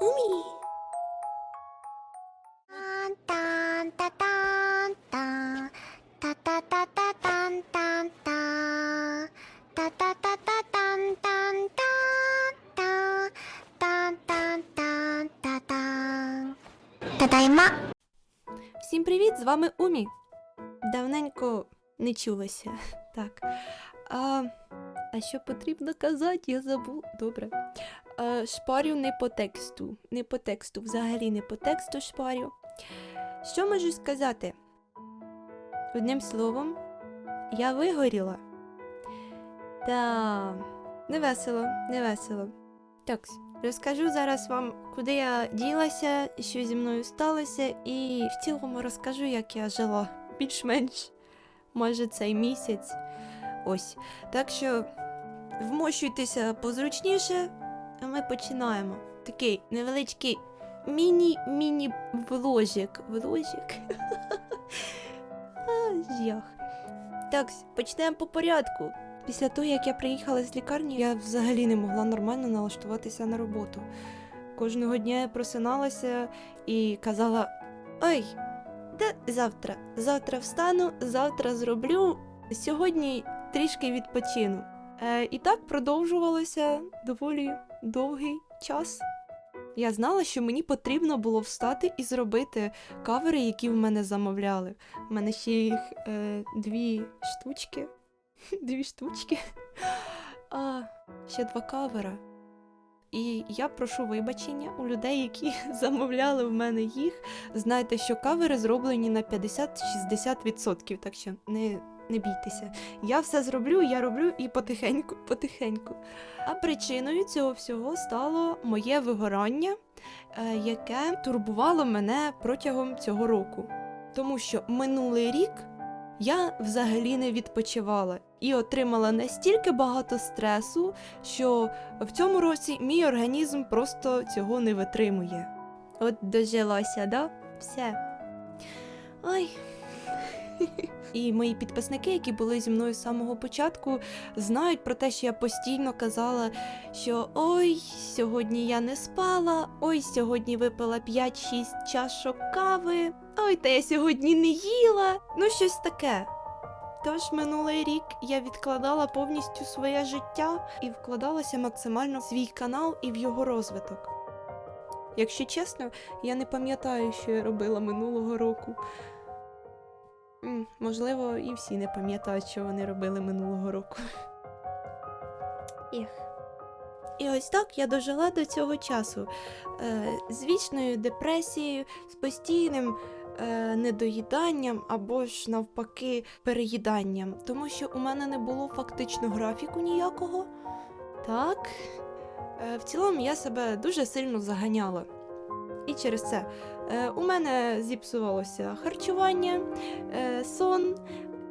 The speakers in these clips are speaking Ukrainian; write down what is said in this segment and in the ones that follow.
Умі. Тан та тан та та та та та тан тан та та та та та тан тан та та тан тан тан та тан Та-дайма! Всім привіт! З вами Умі. Давненько не чулася. Так. А, а що потрібно казати, я забув. Добре. А, шпарю не по тексту. Не по тексту. Взагалі не по тексту шпарю. Що можу сказати? Одним словом, я вигоріла. Та не весело, не весело. Так, розкажу зараз вам, куди я ділася, що зі мною сталося, і в цілому розкажу, як я жила більш-менш може цей місяць. Ось. Так що вмощуйтеся позручніше, а ми починаємо. Такий невеличкий міні-міні вложик. Вложик? Жах. Так, почнемо по порядку. Після того, як я приїхала з лікарні, я взагалі не могла нормально налаштуватися на роботу. Кожного дня я просиналася і казала: Ой, де завтра? Завтра встану, завтра зроблю. Сьогодні трішки відпочину. Е, і так продовжувалося доволі довгий час. Я знала, що мені потрібно було встати і зробити кавери, які в мене замовляли. У мене ще їх е, дві штучки. Дві штучки. А, ще два кавера. І я прошу вибачення у людей, які замовляли в мене їх. Знайте, що кавери зроблені на 50-60%, так що не, не бійтеся. Я все зроблю, я роблю і потихеньку, потихеньку. А причиною цього всього стало моє вигорання, е, яке турбувало мене протягом цього року. Тому що минулий рік я взагалі не відпочивала і отримала настільки багато стресу, що в цьому році мій організм просто цього не витримує. От дожилося, да? Все. Ой. І мої підписники, які були зі мною з самого початку, знають про те, що я постійно казала, що ой, сьогодні я не спала, ой, сьогодні випила 5-6 чашок кави, ой, та я сьогодні не їла. Ну, щось таке. Тож минулий рік я відкладала повністю своє життя і вкладалася максимально в свій канал і в його розвиток. Якщо чесно, я не пам'ятаю, що я робила минулого року. Можливо, і всі не пам'ятають, що вони робили минулого року. Ех. І ось так я дожила до цього часу е, з вічною депресією, з постійним е, недоїданням або ж навпаки переїданням, тому що у мене не було фактично графіку ніякого. Так, е, в цілому я себе дуже сильно заганяла. І через це е, у мене зіпсувалося харчування, е, сон,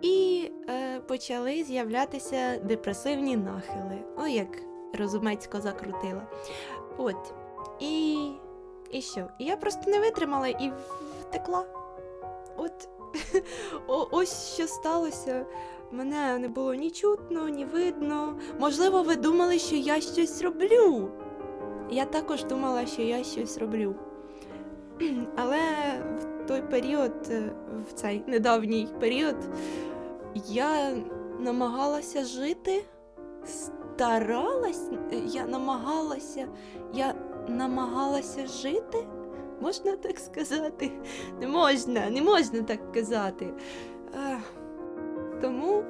і е, почали з'являтися депресивні нахили. О, як розумецько закрутила. От. І. І що? І я просто не витримала і втекла. От О, ось що сталося. Мене не було ні чутно, ні видно. Можливо, ви думали, що я щось роблю. Я також думала, що я щось роблю. Але в той період, е, в цей недавній період, я намагалася жити, старалась, е, я намагалася, я намагалася жити. Можна так сказати? Не можна, не можна так казати. Ех, Тому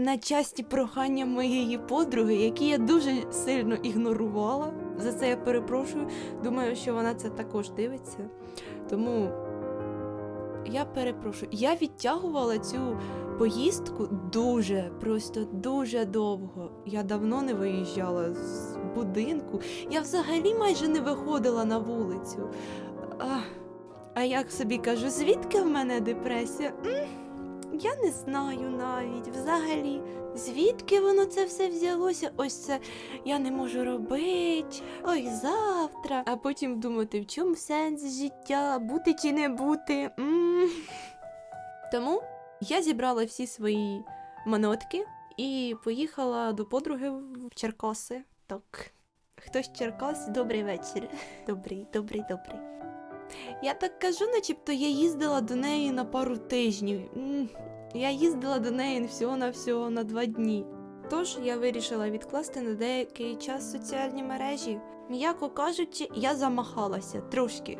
на часті прохання моєї подруги, які я дуже сильно ігнорувала. За це я перепрошую. Думаю, що вона це також дивиться. Тому я перепрошую. Я відтягувала цю поїздку дуже, просто дуже довго. Я давно не виїжджала з будинку. Я взагалі майже не виходила на вулицю. А, а як собі кажу, звідки в мене депресія? Я не знаю навіть взагалі. Звідки воно це все взялося? Ось це я не можу робити. Ой, завтра. А потім думати, в чому сенс життя, бути чи не бути. М. Тому я зібрала всі свої манотки і поїхала до подруги в Черкаси. Так. Хтось з Черкас, добрий вечір. Добрий, добрий, добрий. Я так кажу, начебто я їздила до неї на пару тижнів. Я їздила до неї всього на всього на два дні. Тож я вирішила відкласти на деякий час соціальні мережі. М'яко кажучи, я замахалася трошки,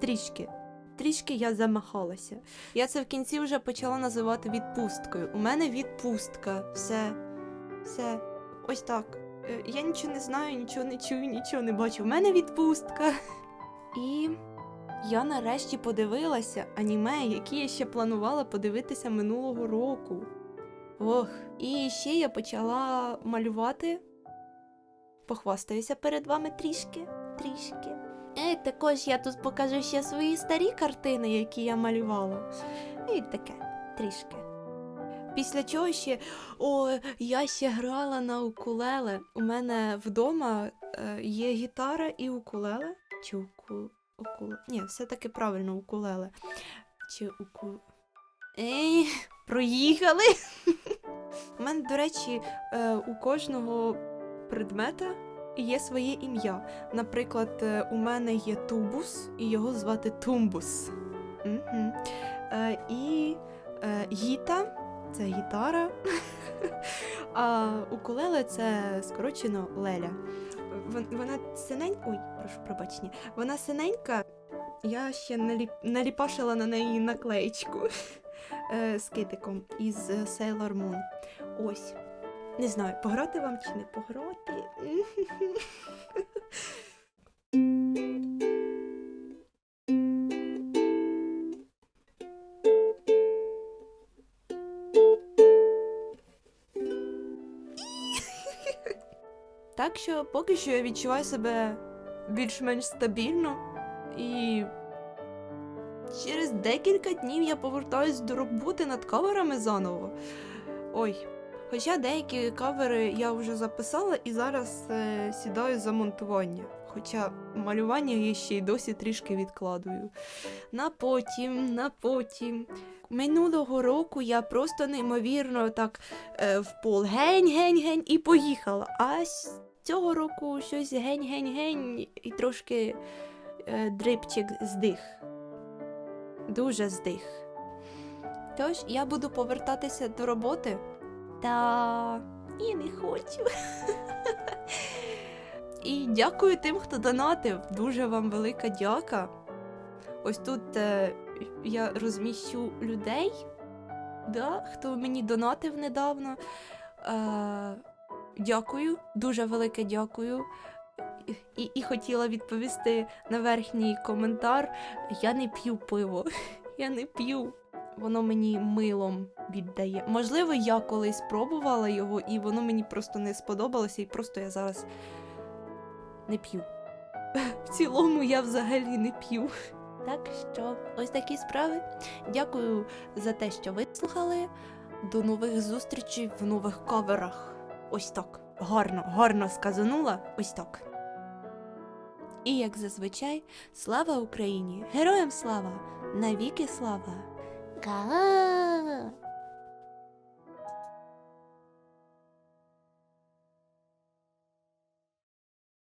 трішки. Трішки я замахалася. Я це в кінці вже почала називати відпусткою. У мене відпустка. Все. Все. Ось так. Е, Я нічого не знаю, нічого не чую, нічого не бачу. У мене відпустка. І я нарешті подивилася аніме, які я ще планувала подивитися минулого року. Ох, і ще я почала малювати. Похвастаюся перед вами трішки, трішки. Е, також я тут покажу ще свої старі картини, які я малювала. І таке, трішки. Після чого ще. О, я ще грала на укулеле. У мене вдома е, є гітара і укулеле. Чи уку... укуле? Ні, все-таки правильно укулеле. Чи уку. Ей, проїхали. У мене, до речі, е, у кожного предмета є своє ім'я. Наприклад, е, у мене є тубус, і його звати Тумбус. Е, і гіта це гітара. А укулеле це скорочено Леля. Вон- Вона синенька. Ой, прошу пробачення. Вона синенька. Я ще наліп... наліпашила на неї наклеєчку е, з китиком із е, Sailor Moon. Ось. Не знаю, пограти вам чи не пограти. Так що поки що я відчуваю себе більш-менш стабільно і через декілька днів я повертаюсь до роботи над каверами заново. Ой. Хоча деякі кавери я вже записала і зараз е, сідаю за монтування. Хоча малювання я ще й досі трішки відкладую. На потім, на потім. Минулого року я просто неймовірно так е, в пол гень-гень-гень і поїхала. А цього року щось гень-гень-гень і трошки е, дрипчик здих. Дуже здих. Тож я буду повертатися до роботи. Та і не хочу. І дякую тим, хто донатив. Дуже вам велика дяка. Ось тут е, я розміщу людей, да, хто мені донатив недавно. Е, дякую, дуже велике дякую. І, і хотіла відповісти на верхній коментар: я не п'ю пиво. Я не п'ю. Воно мені милом віддає. Можливо, я колись пробувала його, і воно мені просто не сподобалося, і просто я зараз не п'ю. В цілому я взагалі не п'ю. Так що, ось такі справи. Дякую за те, що ви слухали. До нових зустрічей в нових каверах. Ось так. Гарно, гарно сказанула. Ось так. І як зазвичай, слава Україні! Героям слава! Навіки слава! Га.